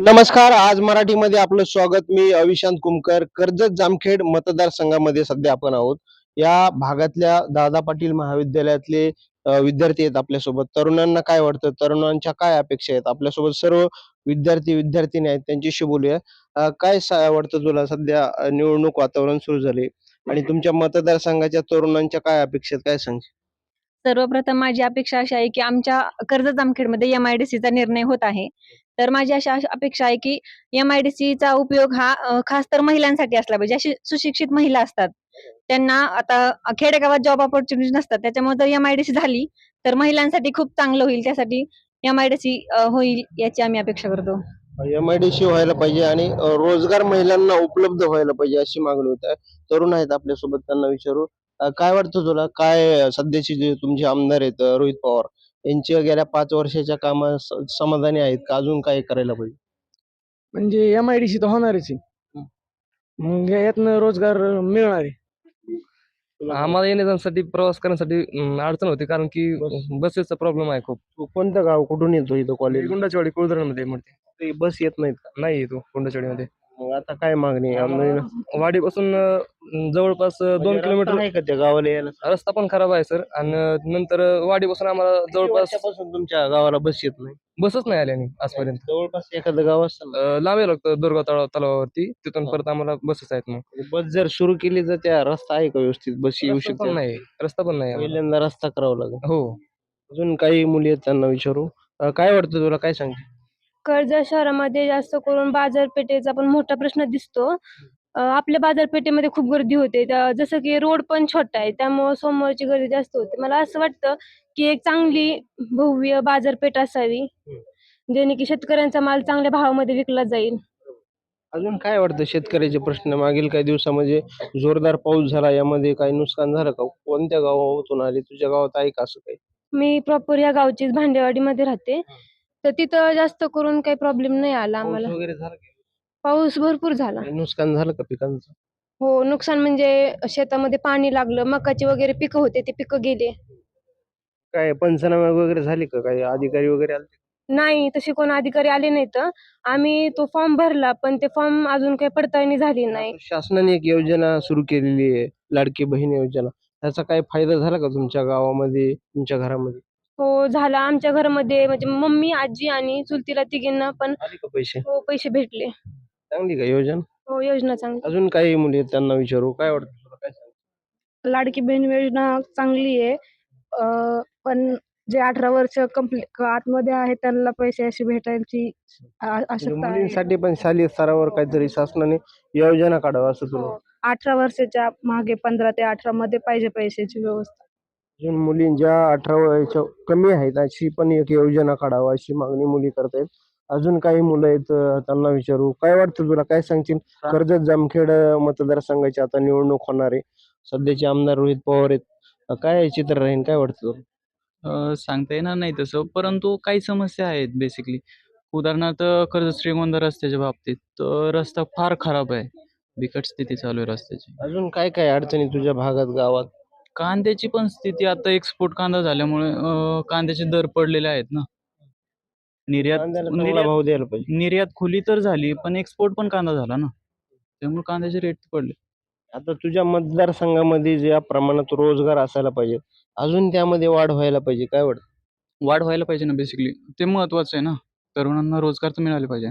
नमस्कार. आज मराठीमध्ये आपलं स्वागत. मी अविशांत कुमकर कर्जत जामखेड मतदारसंघामध्ये सध्या आपण आहोत. या भागातल्या दादा पाटील महाविद्यालयातले विद्यार्थी आहेत आपल्यासोबत. तरुणांना काय वाटतं? तरुणांच्या काय अपेक्षा आहेत? आपल्यासोबत सर्व विद्यार्थी विद्यार्थिनी आहेत. त्यांच्याशी बोलूया. काय सा- वाटतं तुला? सध्या निवडणूक वातावरण सुरू झाले आणि तुमच्या मतदारसंघाच्या तरुणांच्या काय अपेक्षा आहेत? काय सांग सर्वप्रथम माझी अपेक्षा अशी आहे की आमच्या कर्ज जामखेडमध्ये एम आय डी सीचा निर्णय होत आहे. तर माझी अशा अपेक्षा आहे की एम आय डी सीचा उपयोग हा खास तर महिलांसाठी असला पाहिजे. अशी सुशिक्षित महिला असतात. त्यांना आता खेडेगावात जॉब ऑपॉर्च्युनिटी नसतात. त्याच्यामुळे जर एम आय डी सी झाली तर महिलांसाठी खूप चांगलं होईल. त्यासाठी एम आय डी सी होईल याची आम्ही अपेक्षा करतो. एम आय डी सी व्हायला पाहिजे आणि रोजगार महिलांना उपलब्ध व्हायला पाहिजे अशी मागणी होत आहे. तरुण आहेत आपल्यासोबत त्यांना विचारू. अ, काय वाटतं तुला? काय सध्याचे जे तुमचे आमदार आहेत अ, रोहित पवार यांच्या गेल्या पाच वर्षाच्या कामा स- समाधानी आहेत का? अजून काय करायला पाहिजे? म्हणजे एम आय डी सी तर होणारच आहे. मग यातनं रोजगार मिळणार आहे. आम्हाला येण्या जाण्यासाठी प्रवास करण्यासाठी अं, अडचण होती. कारण की बसेसचा प्रॉब्लेम आहे खूप. तू कोणतं गाव कुठून येतो इथं कॉलेज गुंडाचवाडी कुळधरणमध्ये म्हणते. बस येत नाहीत का? नाही येतो गुंडाचवाडीमध्ये. मग आता काय मागणी आहे? वाडीपासून अं, जवळपास दोन म्हणजे किलोमीटर आहे का त्या गावाला यायला? रस्ता पण खराब आहे सर. आणि नंतर वाडीपासून आम्हाला जवळपास तुमच्या गावाला बस येत नाही? बसच नाही आल्याने आजपर्यंत. जवळपास एखादं गाव असेल ना. अं, लांब यावं लागतं दुर्गा तळाव तलावावरती. तिथून. परत आम्हाला बसेस आहेत मग. म्हणजे बस जर सुरू केली तर त्या रस्ता आहे का व्यवस्थित? बस येऊ रस्ता पण शकते नाही रस्ता पण नाही आम्हाला. पहिल्यांदा रस्ता करावा लागेल. हो. अजून काही मुली आहेत त्यांना विचारू. अ, काय वाटतं तुला? काय सांगते कर्जत शहरामध्ये जास्त करून बाजारपेठेचा पण मोठा प्रश्न दिसतो. अं, आपल्या बाजारपेठेमध्ये खूप गर्दी होते. त्या- जसं की रोड पण छोटा आहे त्यामुळं समोरची गर्दी जास्त होते. मला असं वाटतं की एक चांगली भव्य बाजारपेठ असावी जेणे की शेतकऱ्यांचा माल चांगल्या भावामध्ये विकला जाईल. अजून काय वाटतं? शेतकऱ्याचे प्रश्न मागील काही दिवसामध्ये जोरदार पाऊस झाला यामध्ये काही नुकसान झालं का? कोणत्या गावातून आले? तुझ्या गावात आहे का असं काही? मी प्रॉपर या गावचीच भांडेवाडीमध्ये राहते. तर तिथं जास्त करून काही प्रॉब्लेम नाही आला आम्हाला. वगैरे झाला का? पाऊस भरपूर झाला. काही नुकसान झालं का पिकांचं? हो नुकसान म्हणजे शेतामध्ये पाणी लागलं मकाची वगैरे पिकं होते ते पिकं गेले. काय पंचनामे वगैरे झाले का? काही अधिकारी वगैरे आले? नाही तसे कोण अधिकारी आले नाहीत. आम्ही तो फॉर्म भरला पण ते फॉर्म अजून काही पडताळणी झाली नाही. शासनाने एक योजना सुरू केलेली आहे लाडकी बहीण योजना. त्याचा काय फायदा झाला का तुमच्या गावामध्ये तुमच्या घरामध्ये? हो झाला आमच्या घरामध्ये म्हणजे मम्मी आजी आणि चुलतीला तिघींना पण आले का पैसे? हो पैसे भेटले. चांगली का योजना? हो योजना चांगली. अजून काही मुली आहेत त्यांना विचारू काय वाटतं तुला काय सांगते? लाडकी बहीण योजना चांगली आहे. अं, पण जे अठरा वर्ष कंप्लीट आतमध्ये आहे त्यांना पैसे अशी भेटायची आ- म्हणजे आवश्यकता आहे. मुलींसाठी पण शालेय स्तरावर काहीतरी शासनाने योजना काढावं असं तुला हो. अठरा वर्षाच्या मागे पंधरा ते अठरा मध्ये पाहिजे पैशाची व्यवस्था. अजून मुली ज्या अठरा वयाच्या कमी आहेत अशी पण एक योजना काढावं अशी मागणी मुली करतायत. अजून काही मुलं आहेत त्यांना विचारू. काय वाटतं तुला? काय सांगतील कर्जत जामखेड मतदारसंघाची आता निवडणूक होणार आहे. सध्याचे आमदार रोहित पवार आहेत. काय चित्र राहील काय वाटतं तुला? सांगता येणार नाही तसं परंतु काही समस्या आहेत बेसिकली उदाहरणार्थ कर्जत श्रीगोंदा रस्त्याच्या बाबतीत तर रस्ता फार खराब आहे. बिकट स्थिती चालू आहे रस्त्याची. अजून काय काय अडचणी तुझ्या भागात गावात? कांद्याची पण स्थिती आता एक्सपोर्ट कांदा झाल्यामुळे अ, कांद्याचे दर पडलेले आहेत ना. निर्यात कांद्याला चांगला निर्यात भाव द्यायला पाहिजे. निर्यात खुली तर झाली पण एक्सपोर्ट पण कांदा झाला ना. त्यामुळे कांद्याचे रेट पडले. आता तुझ्या मतदारसंघामध्ये ज्या प्रमाणात रोजगार असायला पाहिजे अजून त्यामध्ये वाढ व्हायला पाहिजे काय वाटतं? वाढ व्हायला पाहिजे ना बेसिकली ते महत्वाचं आहे ना. तरुणांना रोजगार तर मिळाले पाहिजे.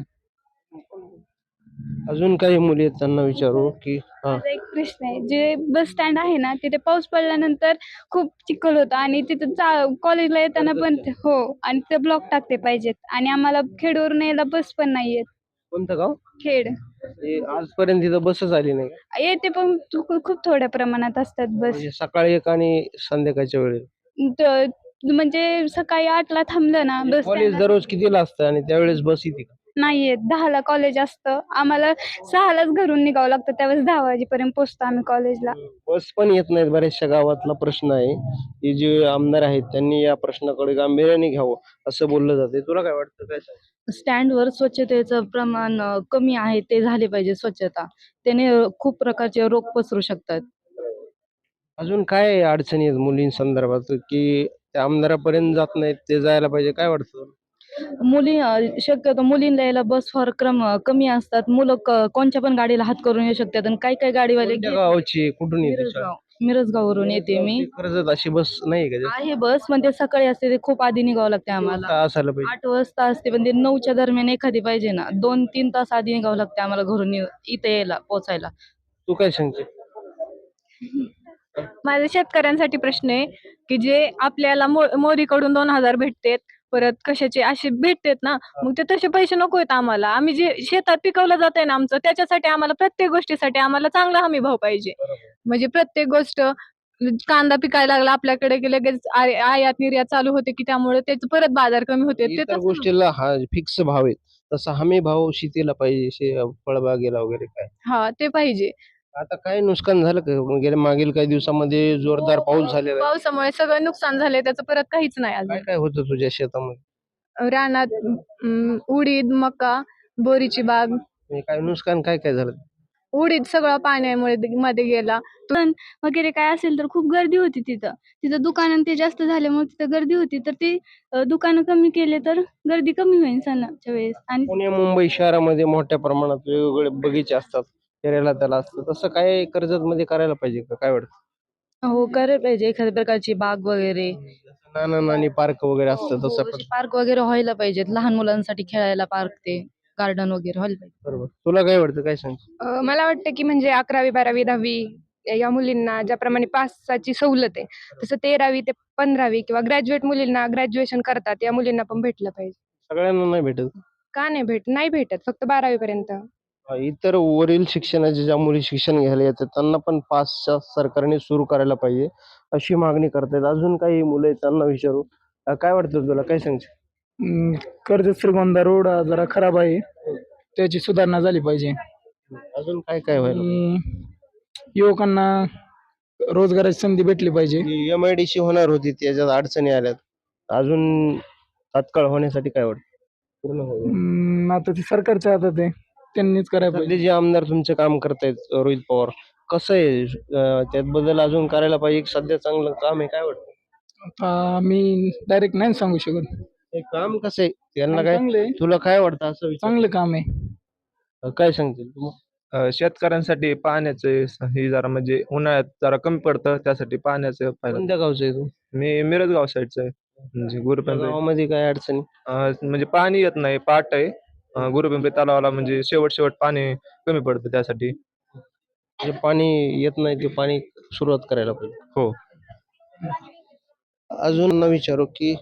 अजून काही मुली आहेत त्यांना विचारू की हा. माझा एक प्रश्न आहे. जे बस स्टँड आहे ना तिथे पाऊस पडल्यानंतर खूप चिखल होतं आणि तिथं कॉलेजला येताना पण हो आणि ते ब्लॉक टाकते पाहिजेत. आणि आम्हाला खेडवरून यायला बस पण नाही येत कोणतं गाव? खेड. हे आजपर्यंत इथं बसच आली नाही का? येते पण खूप थोड्या प्रमाणात असतात बस म्हणजे सकाळी एक आणि संध्याकाळच्या वेळेस त- म्हणजे सकाळी आठला थांबलं ना बस कॉलेज stand दररोज कितीला असतं आणि त्यावेळेस बस येते का? नाही येत दहाला कॉलेज असतं. आम्हाला सहालाच घरून निघावं लागतं. त्यावेळेस दहा वाजेपर्यंत पोहोचतो आम्ही कॉलेजला बस पण येत नाहीत. बऱ्याचशा गावातला प्रश्न आहे. हे जे आमदार आहेत त्यांनी या प्रश्नाकडे गांभीर्याने घ्यावं असं बोललं जाते तुला काय वाटतं? काय सांग? स्टँडवर स्वच्छतेचं प्रमाण अ, कमी आहे ते झाले पाहिजे स्वच्छता. त्याने अ, खूप प्रकारचे रोग पसरू शकतात. अजून काय अडचणी आहेत मुलींसंदर्भात? की त्या आमदारापर्यंत जात नाहीत ते जायला पाहिजे. काय वाटतं तुला? मुली शक्यतो मुलींना यायला बस फार क्रम कमी असतात. मुलं क- कोणत्या पण गाडीला हात करून येऊ शकतात. आणि काही काही गाडीवाले कोणत्या गावाची आहे? कुठून येते शाळा? मिरजगाव मिरजगाववरून येते मी. कर्जत अशी बस नाही का आहे बस पण ते सकाळी असते ते खूप आधी निघावं लागते आम्हाला. असायला पाहिजे. आठ वाजता असते पण ते नऊच्या दरम्यान एखादी पाहिजे ना. दोन तीन तास आधी निघावं लागते आम्हाला घरून इथे यायला पोचायला तू काय सांगते? माझा शेतकऱ्यांसाठी प्रश्न आहे की जे आपल्याला मो मोदीकडून दोन हजार भेटतेत परत कशाचे असे भेटतेत ना मग ते तसे पैसे नको आहेत आम्हाला. आम्ही जे शेतात पिकवलं जात आहे ना आमचं त्याच्यासाठी आम्हाला प्रत्येक गोष्टीसाठी आम्हाला चांगला हमी भाव पाहिजे. म्हणजे प्रत्येक गोष्ट कांदा पिकायला लागला आपल्याकडे की लगेच आय- आयात निर्यात चालू होते की त्यामुळे त्याचे परत बाजार कमी होते. ते. गोष्टीला हा फिक्स भाव आहेत तसा हमी भाव शेतीला पाहिजे फळबागेला वगैरे काय. हा ते पाहिजे. आता काय नुकसान झालं का? गेल्या मागील काही दिवसामध्ये जोरदार पाऊस झालेला आहे. पावसामुळे सगळं नुकसान झालंय त्याचं परत काहीच नाही काय अजून. काय होतं तुझ्या शेतामध्ये? रानात अं, उडीद मका बोरीची बाग. म्हणजे काय नुकसान काय काय झालं? उडीद सगळं पाण्यामुळे दे- मध्ये गेला. वगैरे काय असेल तर खूप गर्दी होती तिथं. तिथं दुकानं ते जास्त झाल्यामुळे तिथं गर्दी होती. तर ते अं, दुकानं कमी केले तर गर्दी कमी होईल सणाच्या वेळेस. आणि पुणे मुंबई शहरामध्ये मोठ्या प्रमाणात वेगवेगळे बगीचे असतात. फिरायला त्याला असतं. तसं काय कर्जत मध्ये करायला पाहिजे का? काय वाटतं? हो करायला पाहिजे. एखाद्या प्रकारची बाग वगैरे. नाना नानी पार्क वगैरे असतं तसं पण. पार्क वगैरे व्हायला पाहिजेत. लहान मुलांसाठी खेळायला पार्क ते गार्डन वगैरे व्हायला पाहिजे. बरोबर. तुला काय वाटतं? काय सांग? अ, मला वाटतं की म्हणजे अकरावी बारावी दहावी या मुलींना ज्याप्रमाणे पासाची सवलत आहे तसं तेरावी ते पंधरावी किंवा ग्रॅज्युएट मुलींना ग्रॅज्युएशन करतात या मुलींना पण भेटलं पाहिजे. सगळ्यांना नाही भेटत? का नाही भेट नाही भेटत? फक्त बारावी पर्यंत इतर वरील शिक्षणाचे ज्या मुली शिक्षण घ्यायला येतात त्यांना पण पासच्या सरकारने सुरू करायला पाहिजे अशी मागणी करतायत. अजून काही मुलं आहेत त्यांना विचारू. अं, काय वाटतं तुला? काय सांगशील? अं, कर्जत श्रीगोंदा रोड हा जरा खराब आहे. त्याची सुधारणा झाली पाहिजे. अजून काय काय व्हायला? आणि युवकांना रोजगाराची संधी भेटली पाहिजे. एम आय डी सी होणार होती त्याच्यात अडचणी आल्यात. अजून तात्काळ होण्यासाठी काय वाटतं? पूर्ण होईल. अं, आता ते सरकारच्या हातात आहे. त्यांनीच करायला पाहिजे. सध्या जे आमदार तुमचं काम करतायत रोहित पवार कसं आहे? अं, त्यात बदल अजून करायला पाहिजे. की सध्या चांगलं काम आहे काय वाटतं? आता मी डायरेक्ट नाही सांगू शकत. हे काम कसं आहे? त्यांना काय? चांगलं आहे. तुला काय वाटतं असं विचार? चांगलं काम आहे. काय सांगतील तू अ, शेतकऱ्यांसाठी पाण्याचं हे जरा म्हणजे उन्हाळ्यात जरा कमी पडतं त्यासाठी पाण्याचं कोणत्या गावचं आहे तू? मी मिरजगाव साईडचं आहे. म्हणजे गुरुपिंपरी गावामध्ये काय अडचणी म्हणजे पाणी येत नाही पाट आहे. गुरुपिंपरी तलावाला म्हणजे शेवट शेवट पाणी कमी पडतं त्यासाठी. जे पाणी येत नाही ते पाणी सुरुवात करायला पाहिजे. हो. अजून न विचारू की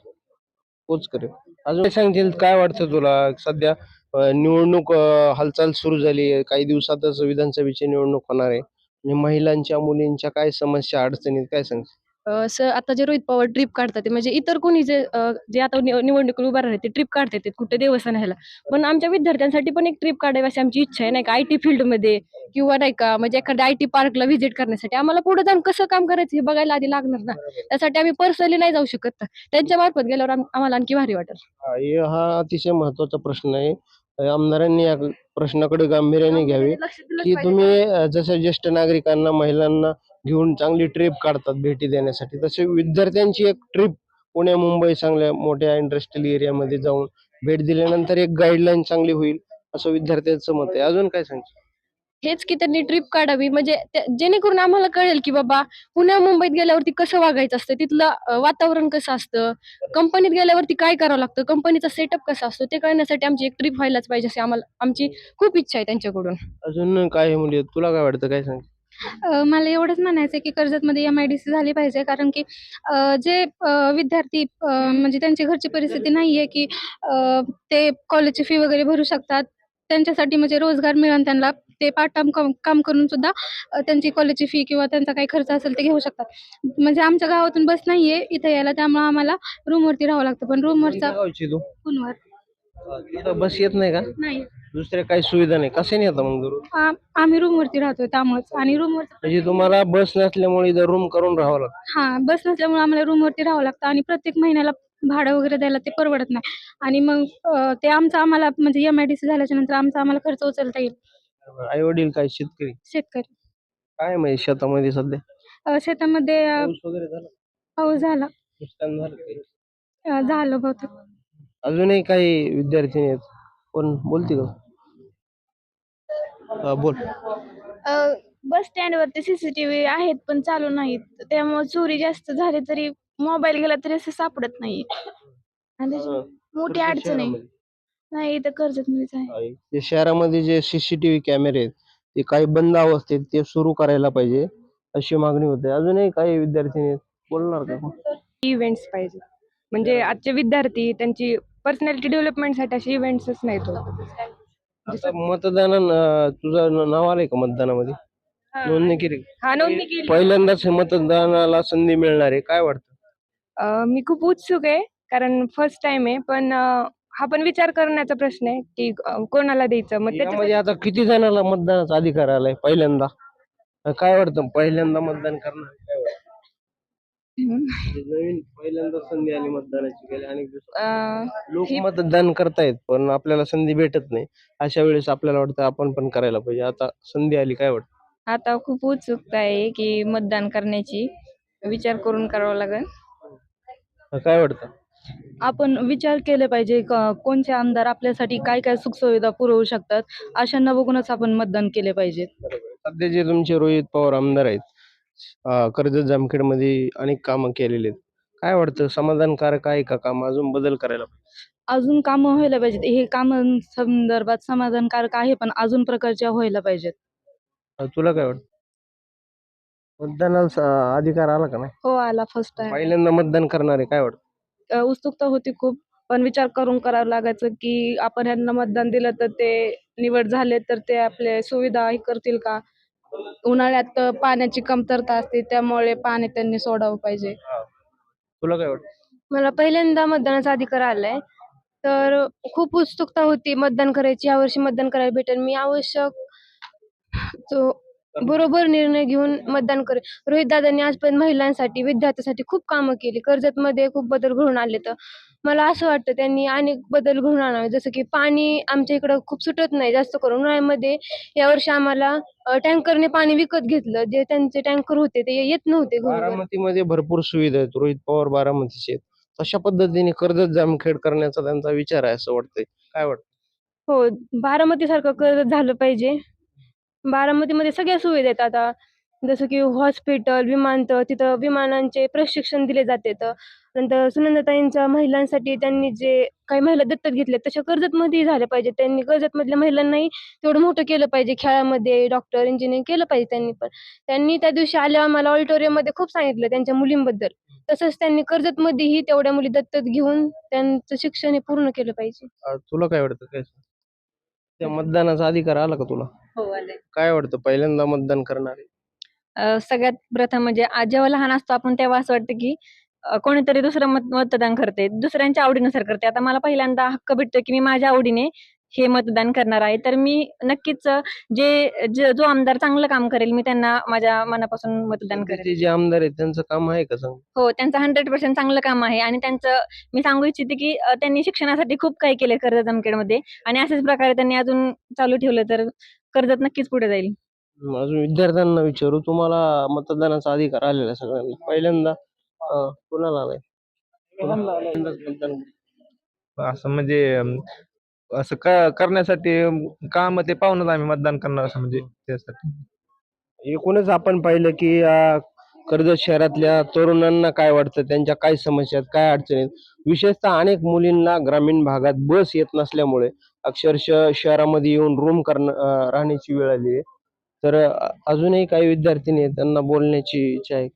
पोच करे अजून सांगतील काय वाटतं तुला? सध्या अं, निवडणूक अं, हालचाल सुरू झाली आहे. काही दिवसातच विधानसभेची निवडणूक होणार आहे. आणि महिलांच्या मुलींच्या काय समस्या अडचणी आहेत, काय सांग अ, स आता जे रोहित पवार ट्रिप काढतात ते म्हणजे इतर कोणी जे अ, जे आता निव- निवडणुकीला उभा राहते ते ट्रिप काढतात ते कुठे देवस्थानाला पण आमच्या विद्यार्थ्यांसाठी पण एक ट्रिप काढावी अशी आमची इच्छा आहे नाही का? आय टी फील्डमध्ये किंवा नाही का म्हणजे एखाद्या आय टी पार्कला व्हिजिट करण्यासाठी. आम्हाला पुढे जाऊन कसं काम करायचं हे बघायला आधी लागणार ना. त्यासाठी आम्ही पर्सनली नाही जाऊ शकत. त्यांच्या मार्फत गेल्यावर आम- आम्हाला आणखी भारी वाटेल. हा, हे हा अतिशय महत्त्वाचा प्रश्न आहे. अं, आमदारांनी या प्रश्नाकडे गांभीर्याने घ्यावे लक्ष दिलंच की पाहिजे. तुम्ही अं, जसं ज्येष्ठ नागरिकांना महिलांना घेऊन चांगली ट्रिप काढतात भेटी देण्यासाठी. तसे विद्यार्थ्यांची एक ट्रिप पुणे मुंबई चांगल्या मोठ्या इंडस्ट्रियल एरियामध्ये जाऊन भेट दिल्यानंतर एक गाईडलाईन चांगली होईल असं विद्यार्थ्यांचं मत आहे. अजून काय सांगशील? हेच की त्यांनी ट्रिप काढावी. म्हणजे त्या- जेणेकरून आम्हाला कळेल की बाबा पुण्या मुंबईत गेल्यावरती कसं वागायचं असतं? तिथलं अ, वातावरण कसं असतं? कंपनीत गेल्यावरती काय करावं लागतं? कंपनीचा सेटअप कसा असतो? ते कळण्यासाठी आमची एक ट्रिप व्हायलाच पाहिजे अशी आम्हाला आमची खूप इच्छा आहे त्यांच्याकडून. अजून काय मुली? आहेत? तुला काय वाटतं? काय सांग मला एवढंच म्हणायचं आहे की कर्जतमध्ये एम आय डी सी झाली पाहिजे. कारण की जे विद्यार्थी म्हणजे त्यांची घरची परिस्थिती नाही आहे की ते कॉलेजची फी वगैरे भरू शकतात. त्यांच्यासाठी म्हणजे रोजगार मिळून त्यांना. ते पार्ट टाइम काम काम करून सुद्धा त्यांची कॉलेजची फी किंवा त्यांचा काही खर्च असेल ते घेऊ शकतात. म्हणजे आमच्या गावातून बस नाही आहे इथं यायला. त्यामुळे आम्हाला रूमवरती राहावं लागतं. पण रूमवरचा कोणत्या बस येत नाही का? नाही. दुसऱ्या काही सुविधा नाही. कशाने येतं मग दररोज आ- आम्ही रूमवरती राहतो त्यामुळेच. आणि रूमवर म्हणजे तुम्हाला बस नसल्यामुळे इथं रूम करून राहावं लागतं. हा बस नसल्यामुळे आम्हाला रूमवरती राहावं लागतं आणि प्रत्येक महिन्याला भाडं वगैरे द्यायला ते परवडत नाही. आणि मग अ, ते आमचं आम्हाला म्हणजे एम आय डी सी झाल्याच्यानंतर आमचा आम्हाला खर्च उचलता येईल. आई वडील काय? शेतकरी? शेतकरी. काय माहिती शेतामध्ये सध्या? अ, शेतामध्ये अ, पाऊस वगैरे झाला? पाऊस झाला. नुकसान झालं काही? अ, झालं बहुतेक. अजूनही काही विद्यार्थी आहेत कोण? बोलते का हा, बोल. बस स्टँडवरती सीसीटीव्ही आहेत पण चालू नाहीत. त्यामुळे चोरी जास्त झाली तरी मोबाईल गेला तरी असं सापडत नाही. आणि त्याची मोठी कर्जत अडचण आहे. शहरामध्ये. नाही इथं कर्जतमध्येच आहे. आहे. ते शहरामध्ये जे सीसीटीव्ही कॅमेरे आहेत ते काही बंद अवस्थेत ते सुरू करायला पाहिजे अशी मागणी होते. अजूनही काही विद्यार्थी आहेत बोलणार का इव्हेंट्स पाहिजे. म्हणजे आजचे विद्यार्थी त्यांची पर्सनॅलिटी डेव्हलपमेंटसाठी असे इव्हेंट्सच होत. आता मतदान तुझं न- नाव आलंय का मतदानामध्ये? नोंदणी केली का? हा नोंदणी केली. पहिल्यांदाच मतदानाला संधी मिळणार आहे काय वाटतं? अ, मी खूप उत्सुक आहे कारण फर्स्ट टाइम आहे पण अ, हा पण विचार करण्याचा प्रश्न आहे की अ, कोणाला द्यायचं? मग त्याच्यासाठी यामध्ये आता किती जणांना मतदानाचा अधिकार आलाय पहिल्यांदा? काय वाटतं पहिल्यांदा मतदान करणार? म्हणजे नवीन पहिल्यांदा संधी आली मतदानाची गेल्या अनेक लोक मतदान करतायत पण आपल्याला संधी भेटत नाही. अशा वेळेस आपल्याला वाटतं आपण पण करायला पाहिजे. आता संधी आली काय वाटतं? आता खूप उत्सुकता आहे की मतदान करण्याची. विचार करून करावं लागेल. अं, काय वाटतं? आपण विचार केले पाहिजे क- कोणते आमदार आपल्यासाठी काय काय सुखसुविधा पुरवू शकतात अशांना बघूनच आपण मतदान केले पाहिजे. सध्या जे तुमचे रोहित पवार आमदार आहेत कर्जत जामखेडमध्ये अनेक कामं केलेली आहेत. काय वाटतं? समाधानकारक आहे का काम? अजून बदल करायला पाहिजे. अजून कामं व्हायला पाहिजेत. हे कामं संदर्भात समाधानकारक आहे पण अजून प्रकारच्या व्हायला पाहिजेत. अं, तुला काय वाटतं? मतदानाला स- अधिकार आला का नाही? हो आला. फर्स्ट टाइम पहिल्यांदा मतदान करणारे काय वाटतं? उत्सुकता होती खूप पण विचार करून करावं लागायचं की आपण यांना मतदान दिलं तर ते निवड झाले तर ते आपले सुविधा हे करतील का? उन्हाळ्यात पाण्याची कमतरता असते त्यामुळे पाणी त्यांनी सोडावं पाहिजे. तुला काय वाटतं? मला पहिल्यांदा मतदानाचा अधिकार आलाय. तर खूप उत्सुकता होती मतदान करायची. यावर्षी मतदान करायला भेटेल. मी आवश्यक जो बरोबर निर्णय घेऊन मतदान करेल रोहित दादांनी आजपर्यंत महिलांसाठी विद्यार्थ्यांसाठी खूप कामं केली. कर्जतमध्ये खूप बदल घडून आले तर. मला असं वाटतं त्यांनी अनेक बदल घडून आणावे. जसं की पाणी आमच्या इकडं खूप सुटत नाही जास्त करून. उन्हाळ्यामध्ये यावर्षी आम्हाला टँकरने पाणी विकत घेतलं. जे त्यांचे टँकर होते ते येत नव्हते घरोघर. बारामतीमध्ये भरपूर सुविधा आहेत. रोहित पवार बारामतीचे आहेत. तशा पद्धतीने कर्जत जामखेड करण्याचा त्यांचा विचार आहे असं वाटतंय. काय वाटतं? हो बारामती सारखं कर्जत झालं पाहिजे. बारामतीमध्ये सगळ्या सुविधा आहेत आता. जसं की हॉस्पिटल विमानतळ तिथं विमानांचे प्रशिक्षण दिले जाते नंतर सुनंदाताईंच्या महिलांसाठी त्यांनी जे काही महिला दत्तक घेतल्या तशा कर्जतमध्येही झाले पाहिजे. त्यांनी कर्जतमधल्या महिलांनाही तेवढं मोठं केलं पाहिजे. खेळामध्ये डॉक्टर इंजिनिअरिंग केलं पाहिजे त्यांनी पण. त्यांनी त्या दिवशी आल्या मला ऑडिटोरियममध्ये खूप सांगितलं त्यांच्या मुलींबद्दल. तसंच त्यांनी कर्जतमध्येही तेवढ्या मुली दत्तक घेऊन त्यांचं शिक्षण हे पूर्ण केलं पाहिजे. तुला काय वाटतं त्या मतदानाचा अधिकार आला का तुला? हो काय वाटतं पहिल्यांदा मतदान करणारे अ, सगळ्यात प्रथम म्हणजे आज जेव्हा लहान असतो आपण तेव्हा असं वाटतं की अ, कोणीतरी दुसरं मत मतदान करते दुसऱ्यांच्या आवडीनुसार करते आता मला पहिल्यांदा हक्क भेटतो की मी माझ्या आवडीने हे मतदान करणार आहे. तर मी नक्कीच अ, जे जे- जो आमदार चांगलं काम करेल मी त्यांना माझ्या मनापासून मतदान करेल. जे आमदार आहेत त्यांचं काम आहे का सांग हो त्यांचं हंड्रेड पर्सेंट चांगलं काम आहे. आणि त्यांचं मी सांगू इच्छिते की अ, त्यांनी शिक्षणासाठी खूप काही केले कर्जत जामखेडमध्ये आणि अशाच प्रकारे त्यांनी अजून चालू ठेवलं तर कर्जत नक्कीच पुढे जाईल. अजून विद्यार्थ्यांना विचारू तुम्हाला मतदानाचा अधिकार आलेला आहे सगळ्यांना. पहिल्यांदा अं, कोणाला आलाय? पहिल्यांदाच मतदान असं म्हणजे अं, असं का करण्यासाठी अं, काम ते पाहूनच आम्ही मतदान करणार असं म्हणजे त्यासाठी. एकूणच आपण पाहिलं की या कर्जत शहरातल्या तरुणांना काय वाटतं? त्यांच्या काय समस्या आहेत? काय अडचणी आहेत? विशेषतः अनेक मुलींना ग्रामीण भागात बस येत नसल्यामुळे अक्षरशः शहरामध्ये येऊन रूम करणं राहण्याची वेळ आली आहे. तर अजूनही काही विद्यार्थी आहेत त्यांना बोलण्याची इच्छा आहे.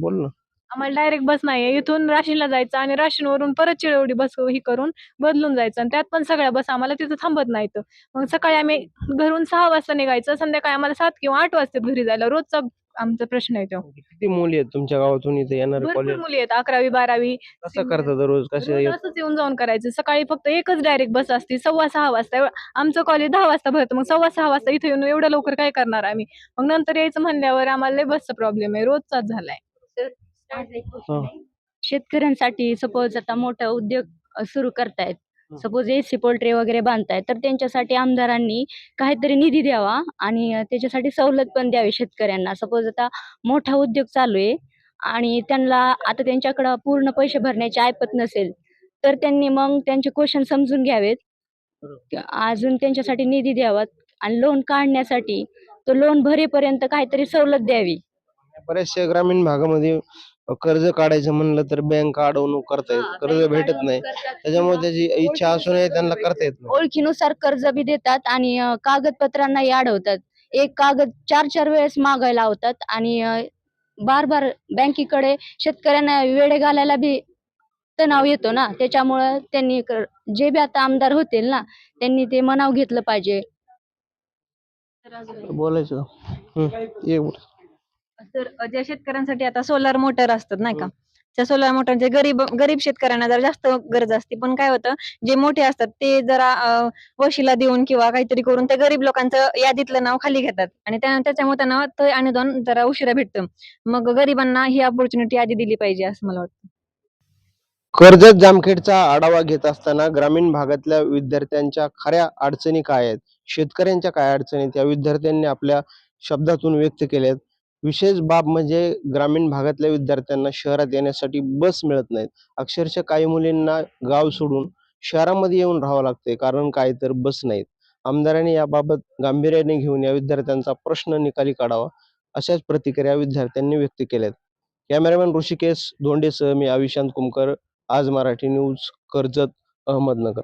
बोल ना. आम्हाला डायरेक्ट बस नाही इथून राशीनला जायचं आणि राशीनवरून परत चिळवडी बस ही करून बदलून जायचं आणि त्यात पण सगळ्या बस आम्हाला तिथं थांबत नाहीत. मग सकाळी आम्ही घरून सहा वाजता निघायचं संध्याकाळी आम्हाला सात किंवा आठ वाजता घरी जायला रोजचा आमचा प्रश्न आहे तो. किती मुली आहेत तुमच्या गावातून इथे येणारे भरपूर कॉलेज मुली आहेत अकरावी बारावी. कसं करता दररोज? कसे रोज येत असंच येऊन जाऊन करायचं. सकाळी फक्त एकच डायरेक्ट बस असते सव्वा सहा वाजता. एव- आमचं कॉलेज दहा वाजता भरतं मग सव्वा सहा वाजता इथे येऊन एवढं लवकर काय करणार आम्ही? मग नंतर यायचं म्हणल्यावर आम्हाला लय बसचा प्रॉब्लेम आहे. रोजचाच झालाय. हा. शेतकऱ्यांसाठी सपोज आता मोठा उद्योग सुरू करतायत. सपोज एसी पोल्ट्री वगैरे बांधतायत तर त्यांच्यासाठी आमदारांनी काहीतरी निधी द्यावा आणि त्याच्यासाठी सवलत पण द्यावी शेतकऱ्यांना. सपोज आता मोठा उद्योग चालू आहे आणि त्यांना आता त्यांच्याकडं पूर्ण पैसे भरण्याची ऐपत नसेल तर त्यांनी मग त्यांचे क्वेश्चन समजून घ्यावेत. अजून त्यांच्यासाठी निधी द्यावा आणि लोन काढण्यासाठी तो लोन भरेपर्यंत काहीतरी सवलत द्यावी. बऱ्याचशा ग्रामीण भागामध्ये कर्ज काढायचं म्हणलं तर बँक अडवणूक करतायत कर्ज भेटत नाही. त्याच्यामुळे त्याची इच्छा असूनही त्यांना करता येत नाही. ओळखीनुसार कर्ज बी देतात आणि कागदपत्रांनाही अडवतात. एक कागद चार चार वेळेस मागायला लावतात आणि बार बार बँकेकडे शेतकऱ्यांना वेळे घालायला बी तणाव येतो ना. त्याच्यामुळं त्यांनी जे बी आता आमदार होतील ना त्यांनी ते मनाव घेतलं पाहिजे. बोलायचं. बोल. तर ज्या शेतकऱ्यांसाठी आता सोलार मोटर असतात नाही का? त्या सोलार मोटरचे गरीब गरीब शेतकऱ्यांना जरा जास्त गरज असते. पण काय होतं जे मोठे असतात ते जरा वशिला देऊन किंवा काहीतरी करून ते गरीब लोकांचं यादीतलं नाव खाली घेतात. आणि त्या त्याच्यामुळे त्यांना ते अनुदान जरा उशिरा भेटतं. मग गरिबांना ही ऑपॉर्च्युनिटी आधी दिली पाहिजे असं मला वाटतं. कर्जत जामखेडचा आढावा घेत असताना ग्रामीण भागातल्या विद्यार्थ्यांच्या खऱ्या अडचणी काय आहेत? शेतकऱ्यांच्या काय अडचणी आहेत, या विद्यार्थ्यांनी आपल्या शब्दातून व्यक्त केल्यात विशेष बाब म्हणजे ग्रामीण भागातल्या विद्यार्थ्यांना शहरात येण्यासाठी बस मिळत नाहीत. अक्षरशः काही मुलींना गाव सोडून शहरामध्ये येऊन राहावं लागते कारण काय तर बस नाहीत. आमदारांनी याबाबत गांभीर्याने घेऊन या विद्यार्थ्यांचा प्रश्न निकाली काढावा अशाच प्रतिक्रिया विद्यार्थ्यांनी व्यक्त केल्यात. कॅमेरामॅन ऋषिकेश धोंडेसह मी अविशांत कुमकर आज मराठी न्यूज कर्जत अहमदनगर.